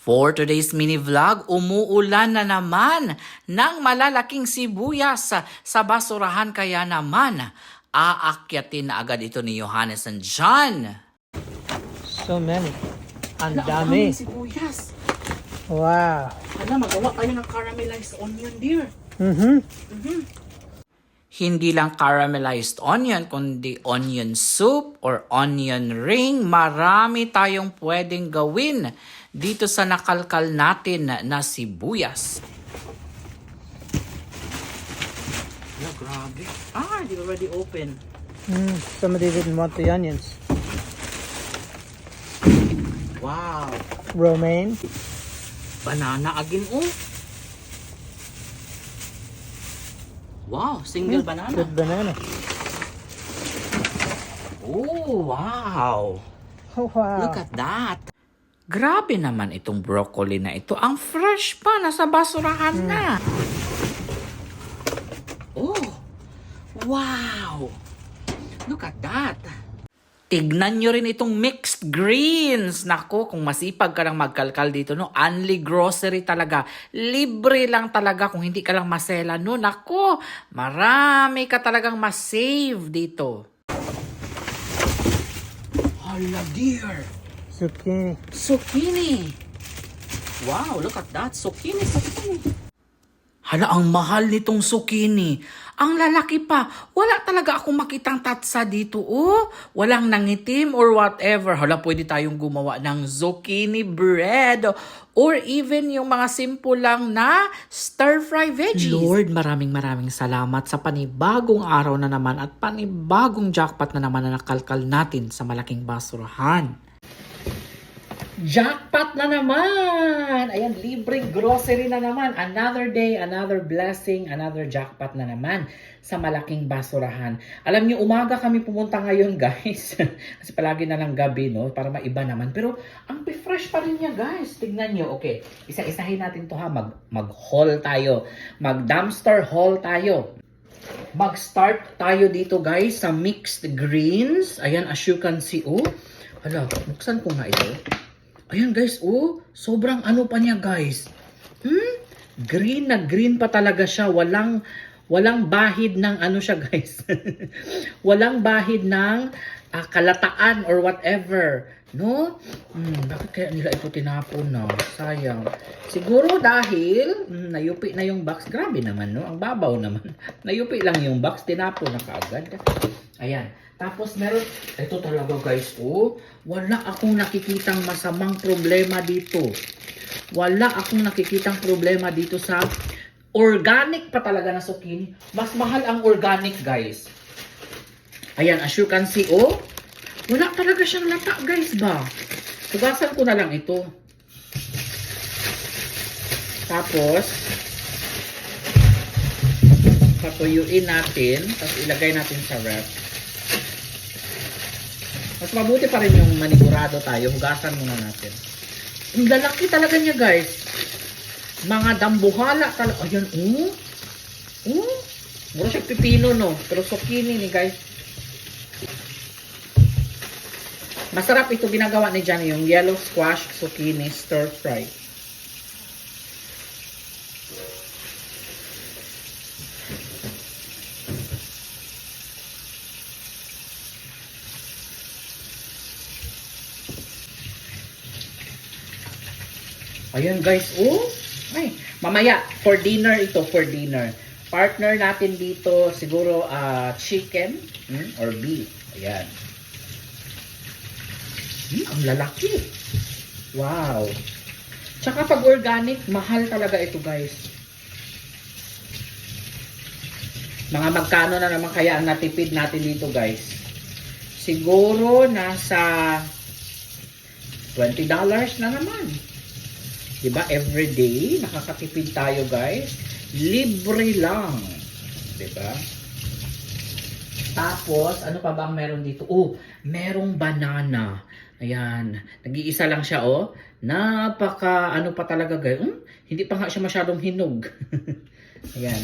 For today's mini vlog, umuulan na naman ng malalaking sibuyas sa, basurahan kaya naman aakyatin na agad ito ni Johannes and John. So many. Ang dami. sibuyas. Wow. Hala, magawa tayo ng caramelized onion, dear. Mm-hmm. Hindi lang caramelized onion, kundi onion soup or onion ring. Marami tayong pwedeng gawin dito sa nakalkal natin na, na sibuyas. Hala, grabe. Ah, they already open. Mm, somebody didn't want the onions. Wow. Romaine. Banana again, oh. Wow, single banana. Good banana. Oh, wow. Oh, wow. Look at that. Grabe naman itong broccoli na ito. Ang fresh pa, nasa basurahan na. Oh, wow. Look at that. Tignan nyo rin itong mixed greens. Nako, kung masipag ka lang magkalkal dito, no? Only grocery talaga. Libre lang talaga kung hindi ka lang masela, no? Nako, marami ka talagang masave dito. Hala, dear. Zucchini. Zucchini. Wow, look at that. Zucchini, zucchini. Hala, ang mahal nitong zucchini. Ang lalaki pa. Wala talaga akong makitang tatsa dito. Oh, walang nangitim or whatever. Hala, pwede tayong gumawa ng zucchini bread or even yung mga simple lang na stir-fry veggies. Lord, maraming maraming salamat sa panibagong araw na naman at panibagong jackpot na naman na nakalkal natin sa malaking basurahan. Jackpot na naman! Ayan, libreng grocery na naman. Another day, another blessing, another jackpot na naman sa malaking basurahan. Alam niyo, umaga kami pumunta ngayon, guys. Kasi palagi na lang gabi, no? Para maiba naman. Pero, ang fresh pa rin niya, guys. Tignan niyo. Okay, isa-isahin natin to ha. Mag, mag-haul tayo. Mag-dumpster haul tayo. Mag-start tayo dito, guys, sa mixed greens. Ayan, as you can see, oh. Hala, buksan ko nga ito. Ayan guys, oh, sobrang ano pa niya guys. Hmm? Green na green pa talaga siya. Walang walang bahid ng ano siya guys. walang bahid ng ah, kalataan or whatever. No? Hmm, bakit kaya nila ito tinapon na? Sayang. Siguro dahil hmm, nayupi na yung box. Grabe naman, no? Ang babaw naman. nayupi lang yung box, tinapon na kaagad. Ayan. Tapos meron, ito talaga guys, oh, wala akong nakikitang masamang problema dito. Wala akong nakikitang problema dito sa organic pa talaga na zucchini. Mas mahal ang organic guys. Ayan, as you can see, oh, wala talaga siyang lata guys ba. Hugasan ko na lang ito. Tapos, patuyuin natin, tapos ilagay natin sa ref. Mas mabuti pa rin yung manigurado tayo. Hugasan muna natin. Ang lalaki talaga niya, guys. Mga dambuhala talaga. Ayan, oh. Oh. Mura siya pipino, no? Pero zucchini ni, guys. Masarap ito ginagawa ni Johnny, yung yellow squash zucchini stir fry. Ayan guys, oh. Ay, mamaya, for dinner ito, for dinner. Partner natin dito, siguro ah, chicken hmm, or beef. Ayan. Hmm, ang lalaki. Wow. Tsaka pag organic, mahal talaga ito guys. Mga magkano na naman kaya ang natipid natin dito guys? Siguro nasa $20 na naman. Diba? Every day, nakakatipid tayo, guys. Libre lang. Diba? Tapos, ano pa bang meron dito? Oh, merong banana. Ayan. Nag-iisa lang siya, oh. Napaka, ano pa talaga, guys. Hmm? Hindi pa nga siya masyadong hinog. Ayan.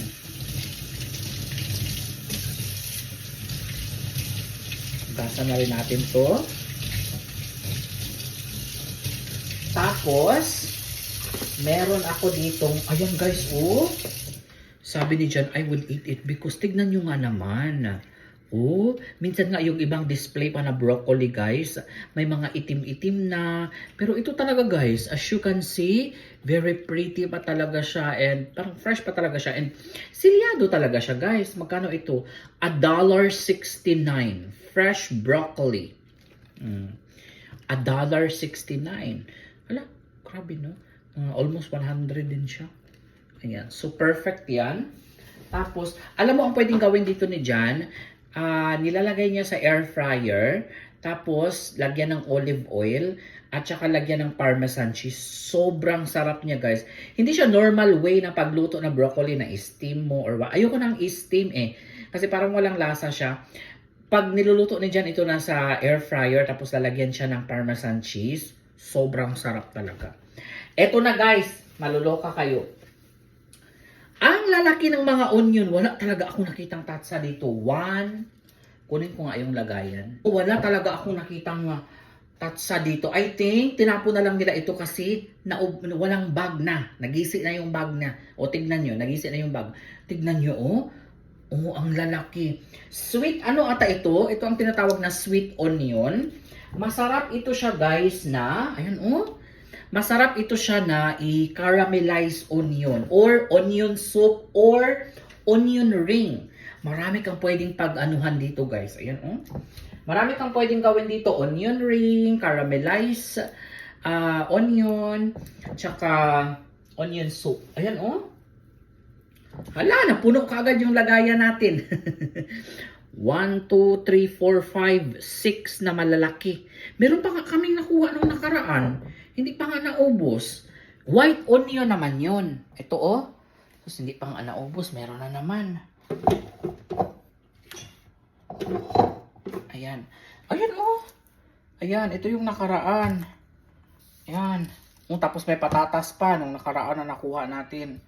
Gasa na rin natin to. Tapos, Meron ako ditong, ayan guys, oh. Sabi ni John, I would eat it because tignan nyo nga naman. Oh, minsan nga yung ibang display pa na broccoli guys, may mga itim-itim na. Pero ito talaga guys, as you can see, very pretty pa talaga siya and parang fresh pa talaga siya. And silyado talaga siya guys. Magkano ito? A dollar sixty-nine. Fresh broccoli. Mm. A dollar sixty-nine. Hala, grabe no? Mga almost 100 din siya. Ayan. So, perfect yan. Tapos, alam mo ang pwedeng gawin dito ni Jan? Ah, nilalagay niya sa air fryer. Tapos, lagyan ng olive oil. At saka lagyan ng parmesan cheese. Sobrang sarap niya, guys. Hindi siya normal way na pagluto ng broccoli na steam mo or what. Ayoko nang steam eh. Kasi parang walang lasa siya. Pag niluluto ni Jan ito nasa air fryer tapos lalagyan siya ng parmesan cheese, sobrang sarap talaga. Eto na guys, maluloka kayo. Ang lalaki ng mga onion, wala talaga ako nakitang tatsa dito. One, kunin ko nga yung lagayan. Wala talaga ako nakitang uh, tatsa dito. I think, tinapo na lang nila ito kasi na, walang bag na. Nagisi na yung bag na. O, tignan nyo, nagisi na yung bag. Tignan nyo, oh. Oh, ang lalaki. Sweet, ano ata ito? Ito ang tinatawag na sweet onion. Masarap ito siya guys na, ayan oh. Masarap ito siya na i-caramelize onion or onion soup or onion ring. Marami kang pwedeng pag-anuhan dito guys. Ayan oh. Marami kang pwedeng gawin dito. Onion ring, caramelize ah, onion, tsaka onion soup. Ayan oh. Hala, napuno kaagad yung lagayan natin. 1, 2, 3, 4, 5, 6 na malalaki. Meron pa kaming nakuha nung nakaraan. Hindi pa nga naubos. White onion naman yun. Ito oh. Tapos hindi pa nga naubos. Meron na naman. Ayan. Ayan oh. Ayan, ito yung nakaraan. Ayan. Oh, tapos may patatas pa nung nakaraan na nakuha natin.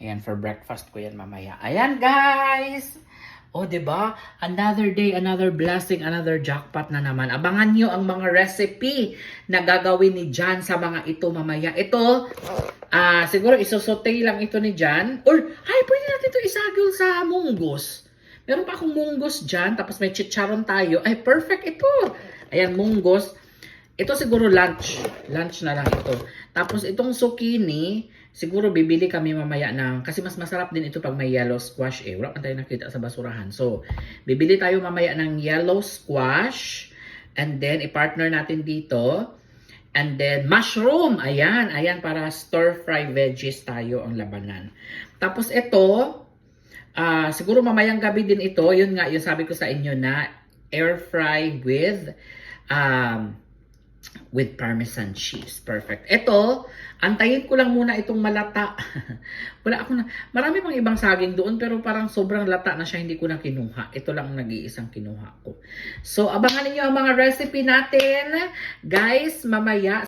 Ayan, for breakfast ko yan mamaya. Ayan, guys! Oh, ba diba? Another day, another blessing, another jackpot na naman. Abangan nyo ang mga recipe na gagawin ni Jan sa mga ito mamaya. Ito, ah siguro isosote lang ito ni Jan. Or, ay, pwede natin ito isagol sa munggos. Meron pa akong munggos dyan, tapos may chicharon tayo. Ay, perfect ito. Ayan, munggos. Ito siguro lunch. Lunch na lang ito. Tapos itong zucchini, siguro bibili kami mamaya ng, kasi mas masarap din ito pag may yellow squash eh. Wala pa tayo nakita sa basurahan. So, bibili tayo mamaya ng yellow squash. And then, i-partner natin dito. And then, mushroom. Ayan, ayan, para stir-fry veggies tayo ang labanan. Tapos ito, ah siguro mamayang gabi din ito. Yun nga, yung sabi ko sa inyo na air fry with um, with parmesan cheese. Perfect. Ito, antayin ko lang muna itong malata. Wala ako na, marami pang ibang saging doon pero parang sobrang lata na siya, hindi ko na kinuha. Ito lang ang nag-iisang kinuha ko. So, abangan niyo ang mga recipe natin. Guys, mamaya